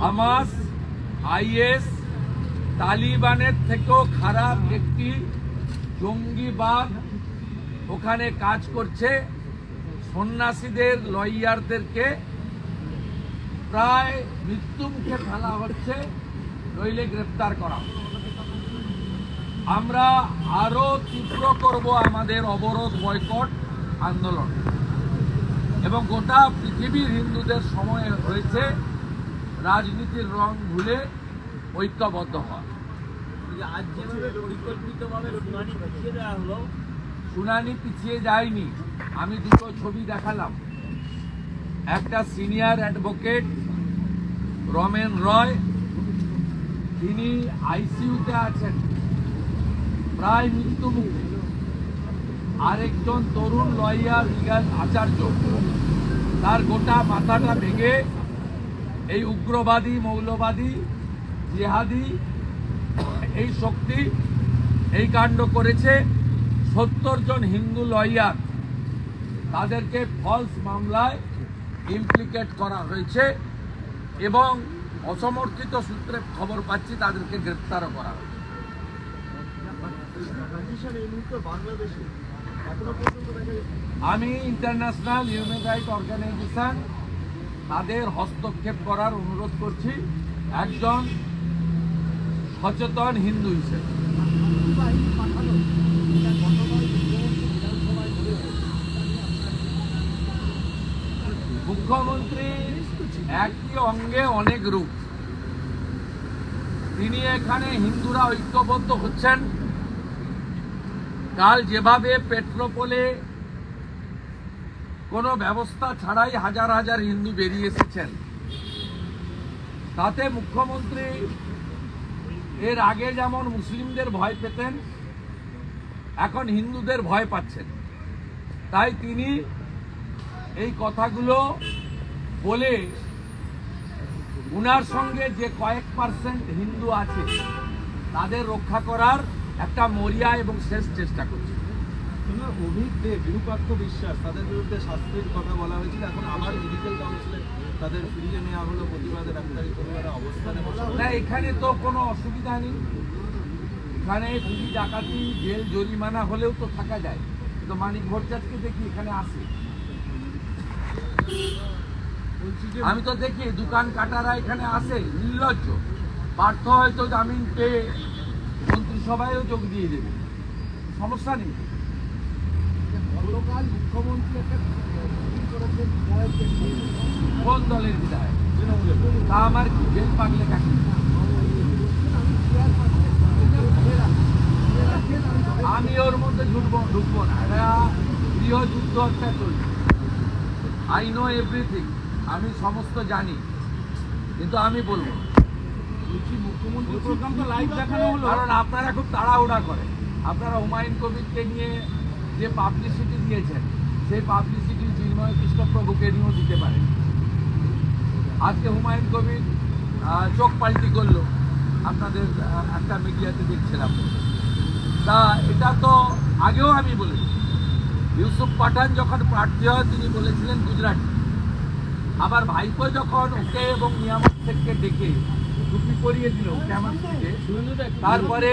Hamas is তালিবানের থেকেও খারাপ একটি জঙ্গিবাদ ওখানে কাজ করছে। সন্ন্যাসীদের, লয়ারদেরকে প্রায় মৃত্যু মুখে ফেলা হচ্ছে। নইলে গ্রেপ্তার করা আমরা আরও তীব্র করব আমাদের অবরোধ, বয়কট, আন্দোলন। এবং গোটা পৃথিবীর হিন্দুদের সময় হয়েছে রাজনীতির রং ভুলে ঐক্যবদ্ধ হওয়া আজ যেভাবে পরিকল্পিতভাবে শুনানি পিছিয়ে দেওয়া হলো শুনানি পিছিয়ে যায়নি। আমি দুটো ছবি দেখালাম। একটা সিনিয়র অ্যাডভোকেট রমেন রয় তিনি আইসিইউতে আছেন প্রায় মৃত্যুমুখে। আরেকজন তরুণ লয়ার লিগাল আচার্য। তার গোটা মাথাটা ভেঙে এই উগ্রবাদী, মৌলবাদী, জিহাদি, এই শক্তি এই কাণ্ড করেছে সত্তর জন হিন্দু লয়ার। তাদেরকে ফলস মামলায় ইমপ্লিকেট করা হয়েছে এবং অসমর্থিত সূত্রে খবর পাচ্ছি তাদেরকে গ্রেপ্তারও করা হয়েছে। আমি ইন্টারন্যাশনাল হিউম্যান রাইট অর্গানাইজেশন তাদের হস্তক্ষেপ করার অনুরোধ করছি। একজন সচেতন হিন্দু হিসেবে। মুখ্যমন্ত্রী একই অঙ্গে অনেক রূপ। তিনি এখানে হিন্দুরা ঐক্যবদ্ধ হচ্ছেন। কাল যেভাবে পেট্রোপোলে কোনো ব্যবস্থা ছাড়াই হাজার হাজার হিন্দু বেরিয়ে এসেছেন। তাতে মুখ্যমন্ত্রী এর আগে যেমন মুসলিমদের ভয় পেতেন, এখন হিন্দুদের ভয় পাচ্ছেন। তাই তিনি এই কথাগুলো বলে উনার সঙ্গে যে কয়েক পার্সেন্ট হিন্দু আছে, তাদের রক্ষা করার একটা মরিয়া এবং শেষ চেষ্টা করছে তোমার অভিক দে বিরূপাক্ষ বিশ্বাস তাদের বিরুদ্ধে শাস্তির কথা বলা হয়েছিল। এখন আবার মেডিকেল কাউন্সিলে তাদের ফিরিয়ে নেওয়া হলো প্রতিবাদে ডাক্তারি পরিবারের অবস্থানে বসা না এখানে তো কোনো অসুবিধা নেই। এখানে চুরি ডাকাতি জেল জরিমানা হলেও তো থাকা যায়। তো মানিক ভট্টাচার্যকে দেখি এখানে আসে। আমি তো দেখি দোকান কাটারা এখানে আসে নির্লজ্জ। পার্থ হয়তো জামিন পেয়ে মন্ত্রিসভায়ও যোগ দিয়ে দেবে। সমস্যা নেই। গতকাল মুখ্যমন্ত্রী একটা করেছেন কোন দলের বিধায়ক? তা আমার কি জেল পাগলে কাকে? আমি ওর মধ্যে ঢুকবো ঢুকবো না। এটা গৃহযুদ্ধ একটা চলছে আই নো এভরিথিং আমি সমস্ত জানি। কিন্তু আমি বলব মুখ্যমন্ত্রী প্রোগ্রাম তো লাইভ দেখানো হলো। কারণ আপনারা খুব তাড়াহুড়া করেন আপনারা হুমায়ুন কবিরকে নিয়ে যে পাবলিসিটি দিয়েছেন, সেই পাবলিসিটি চিন্ময় কৃষ্ণপ্রভুকে নিয়েও দিতে পারেন। আজকে হুমায়ুন কবির চোখ পাল্টি করল। আপনাদের একটা মিডিয়াতে দেখছিলাম। তা এটা তো আগেও আমি বলেছি। ইউসুফ পাঠান যখন প্রার্থী হয়, তিনি বলেছিলেন গুজরাটি। আবার ভাইপো যখন ওকে এবং নিয়ামত থেকে ডেকে টুপি পরিয়ে দিল আমার থেকে তারপরে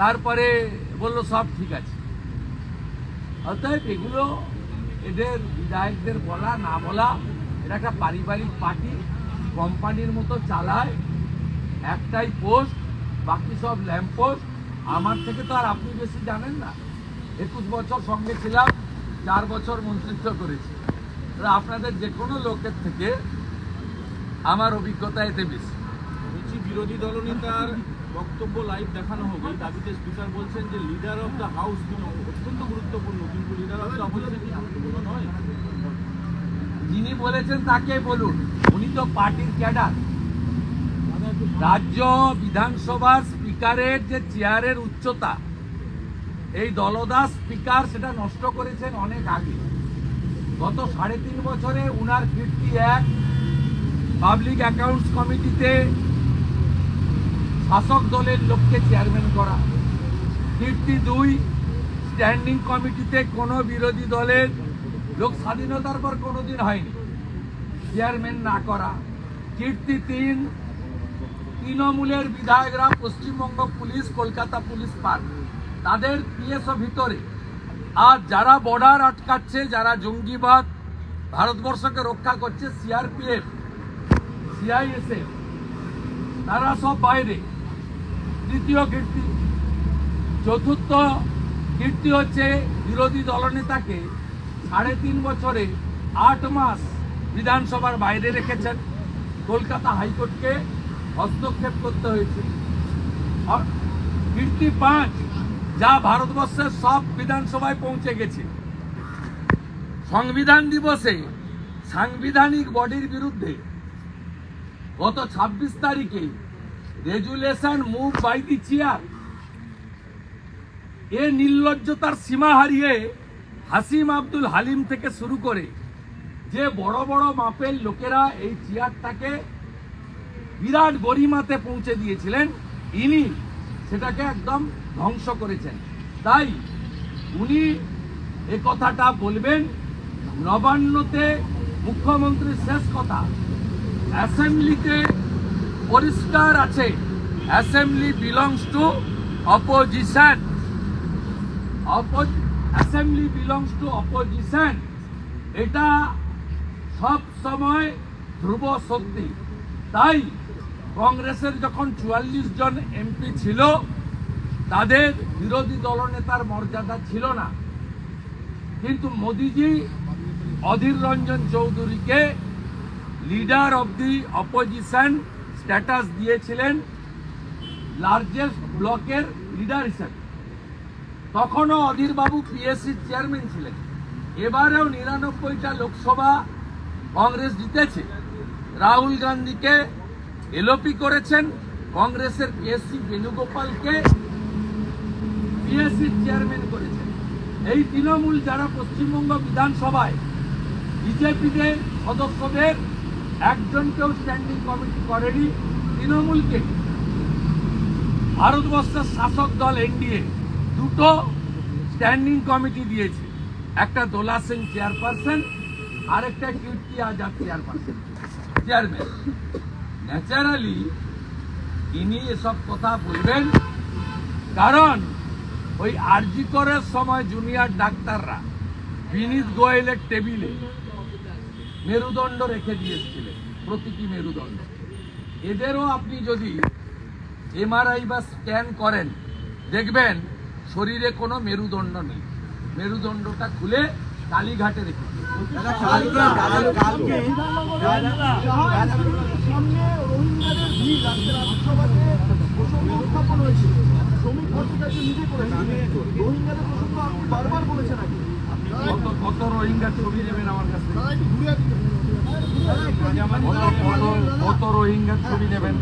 তারপরে বলল, সব ঠিক আছে। অতএব এগুলো এদের বিধায়কদের বলা, না বলা এটা একটা পারিবারিক পার্টি, কোম্পানির মতো চালায়, একটাই পোস্ট, বাকি সব ল্যাম্প পোস্ট। আমার থেকে তো আর আপনি বেশি জানেন না। একুশ বছর সঙ্গে ছিলাম, চার বছর মন্ত্রিত্ব করেছি। আপনাদের যে কোনো লোকের থেকে আমার অভিজ্ঞতা এতে বেশি। বিরোধী দলনেতার বক্তব্য লাইভ দেখানো এই দাবিতে স্পিকার বলছেন যে লিডার অফ দ্য হাউস অত্যন্ত গুরুত্বপূর্ণ, কিন্তু লিডার অফ দ্য অপোজিশন কি গুরুত্বপূর্ণ নয়। যিনি বলেছেন তাকে বলুন, উনি তো পার্টির ক্যাডার। রাজ্য বিধানসভার স্পিকারের যে চেয়ারের উচ্চতা, এই দলদাস স্পিকার সেটা নষ্ট করেছেন অনেক আগে। গত সাড়ে তিন বছরে উনার কীর্তি এক পাবলিক অ্যাকাউন্টস কমিটিতে শাসক দলের লোককে চেয়ারম্যান করা। কীর্তি দুই, স্ট্যান্ডিং কমিটিতে কোনো বিরোধী দলের লোক স্বাধীনতার পর কোনোদিন হয়নি। চেয়ারম্যান না করা। কীর্তি তিন, তৃণমূলের বিধায়করা Paschimbanga police, Kolkata police park. তাদের পিএসও ভিতরে। আর যারা বর্ডার আটকাচ্ছে, যারা জঙ্গিবাদ ভারতবর্ষকে রক্ষা করছে, সিআরপিএফ, সিআইএসএফ, তারা সব বাইরে। তৃতীয় কীর্তি। চতুর্থ কীর্তি হচ্ছে বিরোধী দলনেতাকে সাড়ে তিন বছরে আট মাস বিধানসভার বাইরে রেখেছেন। কলকাতা হাইকোর্টকে হস্তক্ষেপ করতে হয়েছে। কীর্তি পাঁচ, যা ভারতবর্ষের সব বিধানসভায় পৌঁছে গেছে। সংবিধান দিবসে সাংবিধানিক বডির বিরুদ্ধে গত ছাব্বিশ তারিখে resolution move by the chair. এ নির্লজ্জতার সীমা হারিয়ে হাসিম আব্দুল হালিম থেকে শুরু করে যে বড় বড় মাপের লোকেরা এই চেয়ারটাকে বিরাট গরিমাতে পৌঁছে দিয়েছিলেন, ইনি সেটাকে একদম ধ্বংস করেছেন। তাই উনি এ কথাটা বলবেন, নবান্নতে মুখ্যমন্ত্রীর শেষ কথা। অ্যাসেম্বলিতে পরিষ্কার আছে। Assembly belongs to opposition assembly belongs to opposition এটা সব সময় ধ্রুব সত্যি তাই কংগ্রেসের যখন চুয়াল্লিশ জন এমপি ছিল, তাদের বিরোধী দলনেতার মর্যাদা ছিল না। কিন্তু মোদিজি অধীর রঞ্জন চৌধুরীকে leader of the opposition status দিয়েছিলেন লার্জেস্ট ব্লকের লিডার হিসেবে। তখনও অধীর বাবু পিএসসি চেয়ারম্যান ছিলেন। এবারেও নিরানব্বইটা লোকসভা কংগ্রেস জিতেছে। রাহুল গান্ধীকে এলোপি করেছেন কংগ্রেসের পিএসসি বেণুগোপালকে পিএসসি চেয়ারম্যান করেছেন। এই তৃণমূল যারা পশ্চিমবঙ্গ বিধানসভায় বিজেপিদের সদস্যদের একজনকেও স্ট্যান্ডিং কমিটি করেনি, তৃণমূলকে। ভারতবর্ষের শাসক দল এনডিএ দুটো স্ট্যান্ডিং কমিটি দিয়েছে। একটা দোলা সিং চেয়ারপারসন আর একটা Kirti Azad chairperson chairman naturally তিনি এসব কথা বলবেন, কারণ ওই আরজি করার সময় জুনিয়র ডাক্তাররা, বিনীত গোয়েলের টেবিলে মেরুদণ্ড রেখে দিয়েছিলেন প্রতিটি মেরুদণ্ড। এদেরও আপনি যদি এমআরআই বা স্ক্যান করেন দেখবেন শরীরে কোনো মেরুদণ্ড নেই। মেরুদণ্ডটা খুলে কালীঘাটে রেখে কত রোহিঙ্গা ছবি নেবেন আমার কাছ থেকে তারা একটু ঘুরে কত কত- কত রোহিঙ্গা ছবি নেবেন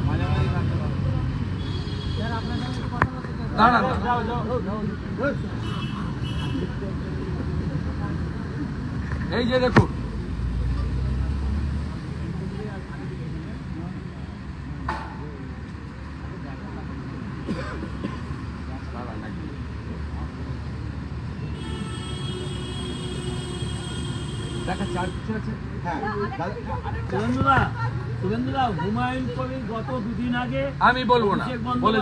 দাঁড়ান দাঁড়ান। এই যে দেখুন দেখা কিছু আছে শুভেন্দুদা শুভেন্দুদা হুমায়ুন কবির গত দুদিন আগে আমি বলব না বলে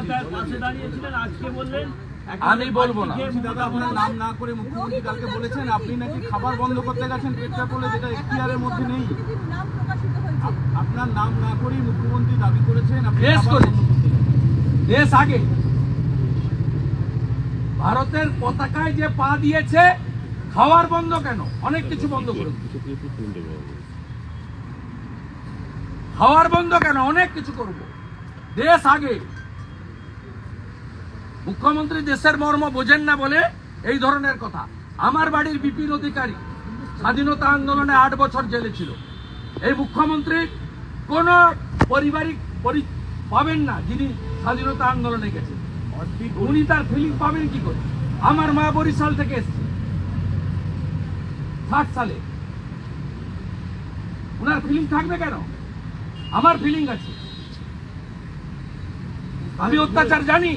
আজকে বললেন আমি বলব না। দাদা আপনার নাম না করে মুখ্যমন্ত্রী কালকে বলেছেন আপনি নাকি খাবার বন্ধ করতে গেছেন পেটটা করলে যেটা এখতিয়ারের মধ্যে নেই। নাম প্রকাশিত হয়েছে আপ- আপনার নাম না করেই মুখ্যমন্ত্রী দাবি করেছেন বেশ করেছি। দেশ আগে। ভারতের পতাকায় যে পা দিয়েছে খাওয়ার বন্ধ কেন? অনেক কিছু বন্ধ করে খাওয়ার বন্ধ কেন? অনেক কিছু করব। দেশ আগে। মুখ্যমন্ত্রী দেশের মর্ম বোঝেন না বলে এই ধরনের কথা। আমার বাড়ির বিপিন অধিকারী স্বাধীনতা আন্দোলনে আট বছর জেলে ছিল। এই মুখ্যমন্ত্রী কোন পারিবারিক পরি- পাবেন না যিনি স্বাধীনতা আন্দোলনে গেছেন। উনি তার ফিলিং পাবেন কি করে? আমার মা বরিশাল থেকে এসছে। ষাট সালে। ওনার ফিলিং থাকবে কেন? আমার ফিলিং আছে। আমি অত্যাচার জানি।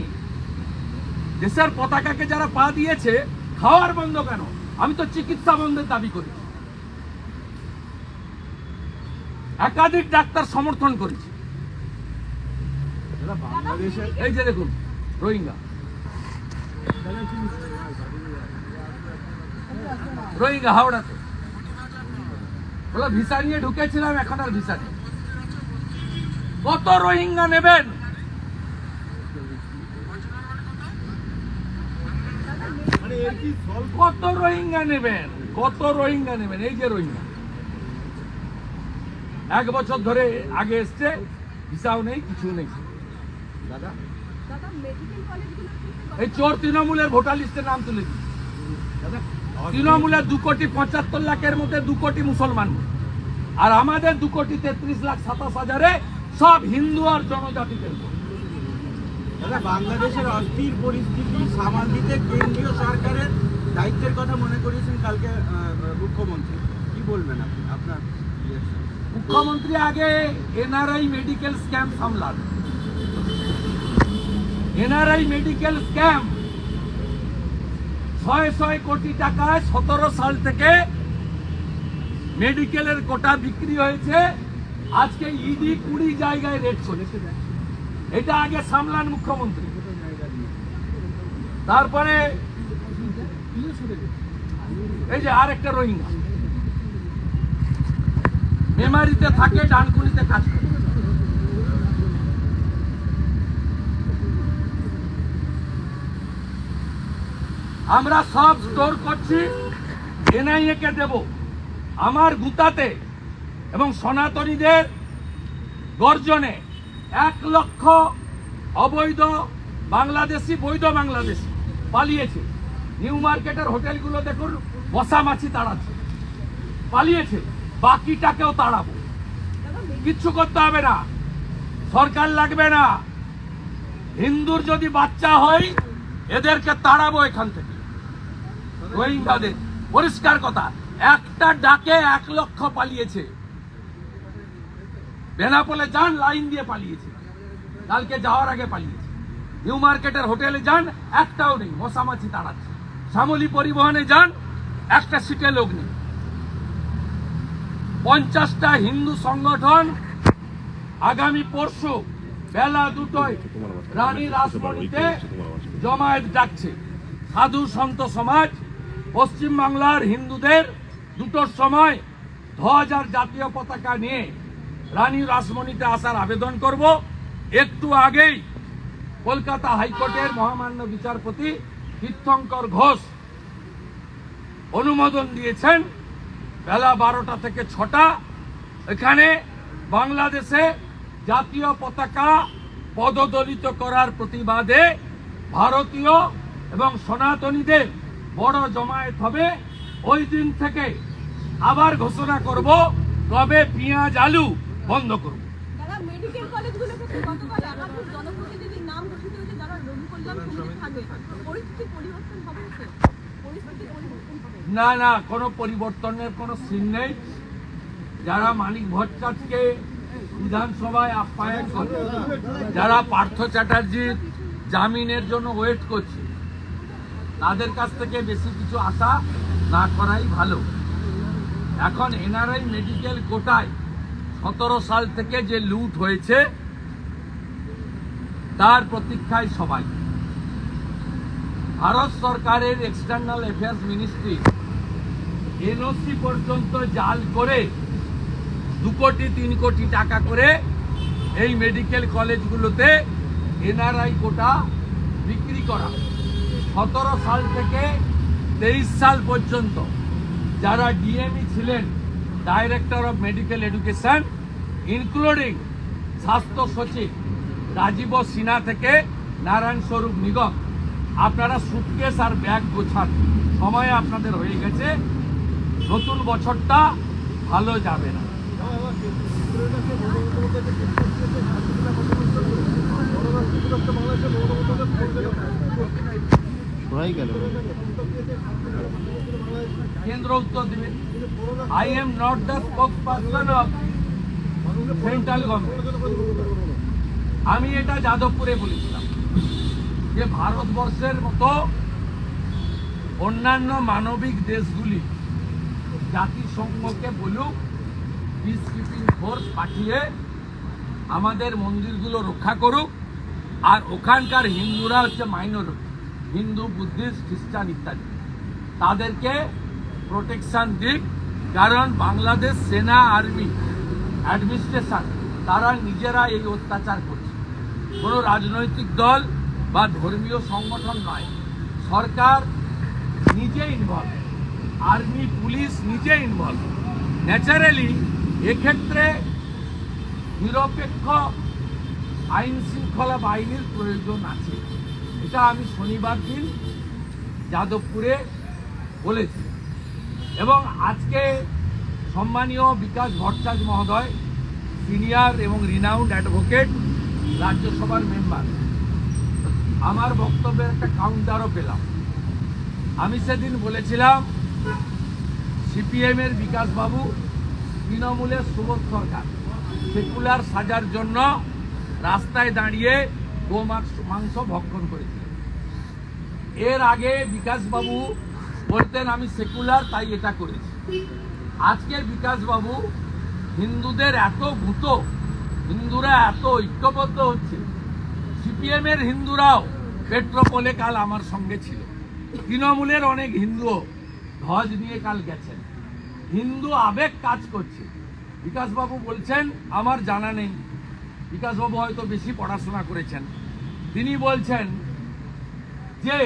দেশের পতাকাকে যারা পা দিয়েছে খাওয়ার বন্ধ কেন? আমি তো চিকিৎসা বন্ধের দাবি করি। একাধিক ডাক্তার সমর্থন করেছি। এই যে দেখুন রোহিঙ্গা। রোহিঙ্গা হাওড়াতে। বলে ভিসা নিয়ে ঢুকেছিলাম এখন আর ভিসা নেই। কত রোহিঙ্গা নেবেন? মানে কত রোহিঙ্গা নেবেন? কত রোহিঙ্গা নেবেন? এই যে রোহিঙ্গা। এক বছর ধরে আগে এসছে ভিসাও নেই কিছু নেই। দাদা? দাদা এই চোর তৃণমূলের ভোটার লিস্টের নাম তুলে দিন। দাদা তৃণমূলের দু কোটি পঁচাত্তর লাখের মধ্যে দু কোটি মুসলমান। আর আমাদের দু কোটি তেত্রিশ লাখ সাতাশ হাজারে সব হিন্দু আর জনজাতিদের। দাদা বাংলাদেশের অস্থির পরিস্থিতি সামাল দিতে কেন্দ্রীয় সরকারের দায়িত্বের কথা মনে করিয়েছেন কালকে মুখ্যমন্ত্রী। কি বলবেন আপনি? আপনার মুখ্যমন্ত্রী আগে এনআরআই মেডিকেল স্ক্যাম সামলান। এনআরআই মেডিকেল স্ক্যাম ছয় ছয় কোটি টাকায় সতেরো সাল থেকে মেডিকেলের কোটা বিক্রি হয়েছে। আজকে ইডি কুড়ি জায়গায় রেট চলেছে এটা আগে সামলান মুখ্যমন্ত্রী। তারপরে এই যে আরেকটা রোহিঙ্গা। মেমারিতে থাকে, ডানকুনিতে কাজ করে। আমরা সব স্টোর করছি এনআইএকে দেব। আমার গুতাতে এবং সনাতনীদের গর্জনে এক লক্ষ অবৈধ বাংলাদেশি, বৈধ বাংলাদেশি পালিয়েছে। নিউ মার্কেটের হোটেলগুলো দেখুন, বসা মাছি তাড়াচ্ছে। পালিয়েছে, বাকিটাকেও তাড়াবো। কিচ্ছু করতে হবে না। সরকার লাগবে না। হিন্দুর যদি বাচ্চা হয়, এদেরকে তাড়াবো এখান থেকে। পরিষ্কার কথা, একটা ডাকে এক লক্ষ পালিয়েছে। বেনাপোলে যান, লাইন দিয়ে পালিয়েছে। কালকে যাওয়ার আগে পালিয়েছে। নিউ মার্কেটের হোটেলে যান, একটাও নেই, মশামাছি তাড়াচ্ছে। শ্যামলী পরিবহনে যান, একটা সিটে লোক নেই। পঞ্চাশটা হিন্দু সংগঠন আগামী পরশু বেলা দুটোয় রানী রাসমণিতে জমায়েত ডাকছে। সাধু সন্ত সমাজ পশ্চিম বাংলার হিন্দুদের দুটোর সময় ধ্বজ আর জাতীয় পতাকা নিয়ে রানী রাসমণিতে আসার আবেদন করব। একটু আগেই কলকাতা হাইকোর্টের মহামান্য বিচারপতি তীর্থঙ্কর ঘোষ অনুমোদন দিয়েছেন। বেলা বারোটা থেকে ছটা। এখানে বাংলাদেশে জাতীয় পতাকা পদদলিত করার প্রতিবাদে ভারতীয় এবং সনাতনীদের বড় জমায়েত হবে ওই দিন থেকে আবার ঘোষণা করব কবে পেঁয়াজ আলু বন্ধ করব। না না কোনো পরিবর্তনের কোনো সিন নেই। যারা মানিক ভট্টাচার্যকে বিধানসভায় আপ্যায়ন করে যারা পার্থ চ্যাটার্জির জামিনের জন্য ওয়েট করছে তাদের কাছ থেকে বেশি কিছু আশা না করাই ভালো। এখন এনআরআই মেডিকেল কোটায় সতেরো সাল থেকে যে লুট হয়েছে, তার প্রতীক্ষায় সবাই। ভারত সরকারের এক্সটার্নাল অ্যাফেয়ার্স মিনিস্ট্রি এনওসি পর্যন্ত জাল করে দু কোটি, তিন কোটি টাকা করে এই মেডিকেল কলেজগুলোতে এনআরআই কোটা বিক্রি করা। সতেরো সাল থেকে তেইশ সাল পর্যন্ত যারা ডিএমই ছিলেন director of medical education including স্বাস্থ্য সচিব রাজীব সিনহা থেকে নারায়ণ স্বরূপ নিগম আপনারা সুটকেস আর ব্যাগ গোছান সময় আপনাদের হয়ে গেছে নতুন বছরটা ভালো যাবে না কেন্দ্র উত্তর দেবে। I am not the spoke person of central আমি এটা যাদবপুরে বলেছিলাম যে ভারতবর্ষের মতো অন্যান্য মানবিক দেশগুলি জাতিসংঘকে বলুক পিস কিপিং ফোর্স পাঠিয়ে আমাদের মন্দিরগুলো রক্ষা করুক, আর ওখানকার হিন্দুরা হচ্ছে মাইনরিটি হিন্দু, বুদ্ধিস্ট, খ্রিস্টান ইত্যাদি। তাদেরকে প্রোটেকশন দিক, কারণ বাংলাদেশ সেনা আর্মি অ্যাডমিনিস্ট্রেশন তারা নিজেরা এই অত্যাচার করছে। কোনো রাজনৈতিক দল বা ধর্মীয় সংগঠন নয়। সরকার নিজে ইনভলভ আর্মি পুলিশ নিজে ইনভলভ ন্যাচারালি এক্ষেত্রে নিরপেক্ষ আইন শৃঙ্খলা বাহিনীর প্রয়োজন আছে। এটা আমি শনিবার দিন যাদবপুরে বলেছি। এবং আজকে সম্মানীয় বিকাশ ভট্টাচার্য মহোদয়, সিনিয়র এবং রিনাউন্ড অ্যাডভোকেট রাজ্যসভার মেম্বার আমার বক্তব্যের একটা কাউন্টারও পেলাম। আমি সেদিন বলেছিলাম, সিপিএমের বিকাশবাবু তৃণমূলের সুবোধ সরকার, সেকুলার সাজার জন্য রাস্তায় দাঁড়িয়ে গোমাংস মাংস ভক্ষণ করেছিলেন। এর আগে বিকাশবাবু বলতেন, আমি সেকুলার, তাই এটা করেছি। আজকের বিকাশবাবু হিন্দুদের এত ভূত, হিন্দুরা এত ঐক্যবদ্ধ হচ্ছে। সিপিএমের হিন্দুরাও পেট্রোপোলে কাল আমার সঙ্গে ছিল। তৃণমূলের অনেক হিন্দুও ধ্বজ নিয়ে কাল গেছেন। হিন্দু আবেগ কাজ করছে। বিকাশবাবু বলছেন, আমার জানা নেই। বিকাশবাবু হয়তো বেশি পড়াশোনা করেছেন। তিনি বলছেন যে,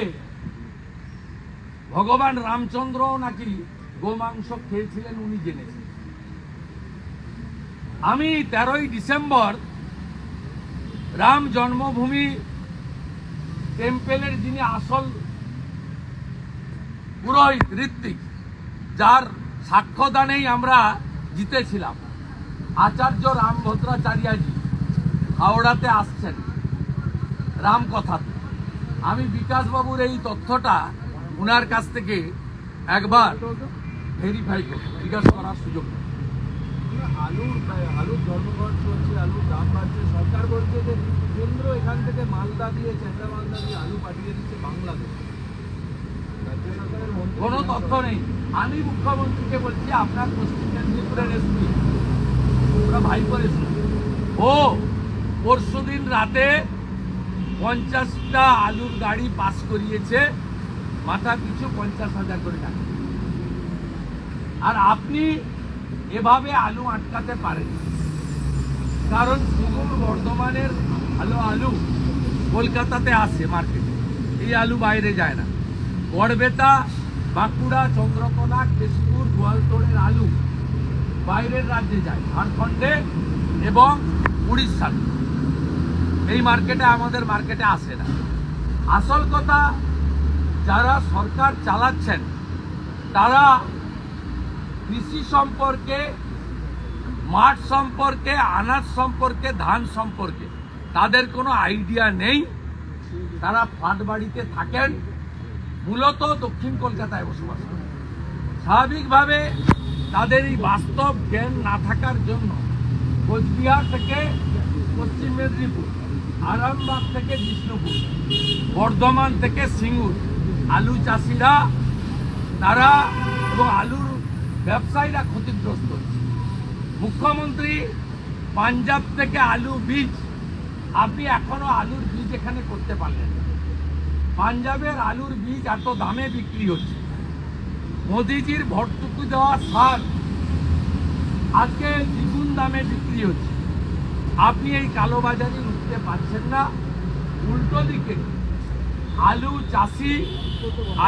ভগবান রামচন্দ্র নাকি গোমাংস খেয়েছিলেন উনি জেনেছেন। আমি তেরোই ডিসেম্বর রাম জন্মভূমি টেম্পেলের যিনি আসল পুরোহিত ঋত্বিক, যার সাক্ষ্যদানেই আমরা জিতেছিলাম, আচার্য রামভদ্রাচার্যজি। হাওড়াতে আসছেন। রামকথাতে আমি বিকাশবাবুর এই তথ্যটা ওনার কাছ থেকে একবার ভেরিফাই করব। জিজ্ঞাসা করার সুযোগ। আলুর আলুর ধর্মঘট চলছে আলুর দাম বাড়ছে। সরকার বলছে যে কেন্দ্র এখান থেকে মালদা দিয়ে চেন্দ্রা মালদা দিয়ে আলু পাঠিয়ে দিচ্ছে বাংলাদেশ। কোনো তথ্য নেই। আমি মুখ্যমন্ত্রীকে বলছি আপনার পশ্চিম মেদিনীপুরের এসপি ওরা ভাইপোর এসপি ও পরশুদিন রাতে পঞ্চাশটা আলুর গাড়ি পাস করিয়েছে, মাথা পিছু পঞ্চাশ হাজার করে টাকা। আর আপনি এভাবে আলু আটকাতে পারেন কারণ সুদূর বর্ধমানের ভালো আলু কলকাতাতে আসে মার্কেটে এই আলু বাইরে যায় না। গড়বেতা, বাঁকুড়া, চন্দ্রকোনা, কেশপুর, গোয়ালতোড়ের আলু বাইরের রাজ্যে যায়। ঝাড়খণ্ডে এবং উড়িষ্যাতে। এই মার্কেটে আমাদের মার্কেটে আসে না। আসল কথা, যারা সরকার চালাচ্ছেন, তারা কৃষি সম্পর্কে, মাঠ সম্পর্কে, আনাজ সম্পর্কে, ধান সম্পর্কে, তাদের কোনো আইডিয়া নেই। তারা ফ্ল্যাট বাড়িতে থাকেন, মূলত দক্ষিণ কলকাতায় বসবাস করেন। স্বাভাবিকভাবে তাদের এই বাস্তব জ্ঞান না থাকার জন্য কোচবিহার থেকে পশ্চিম মেদিনীপুর আরামবাগ থেকে বিষ্ণুপুর, বর্ধমান থেকে সিঙ্গুর। আলু চাষিরা, তারা এবং আলুর ব্যবসায়ীরা ক্ষতিগ্রস্ত। মুখ্যমন্ত্রী, পাঞ্জাব থেকে আলু বীজ, আপনি এখনও আলুর বীজ এখানে করতে পারলেন পাঞ্জাবের আলুর বীজ এত দামে বিক্রি হচ্ছে। মোদিজির ভর্তুকি দেওয়া সার আজকে দ্বিগুণ দামে বিক্রি হচ্ছে। আপনি এই কালোবাজারি উঠতে পারছেন না উল্টো দিকে। আলু চাষি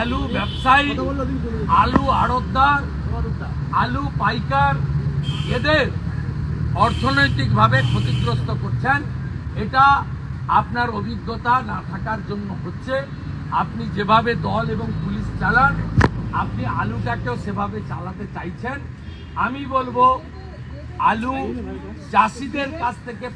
আলু ব্যবসায়ী আলু আড়তদার। আলু পাইকার এদের অর্থনৈতিকভাবে ক্ষতিগ্রস্ত করছেন। এটা আপনার অভিজ্ঞতা না থাকার জন্য হচ্ছে আপনি যেভাবে দল এবং পুলিশ চালান আপনি আলুটাকেও সেভাবে চালাতে চাইছেন। আমি বলব আলু চাষিদের কাছ থেকে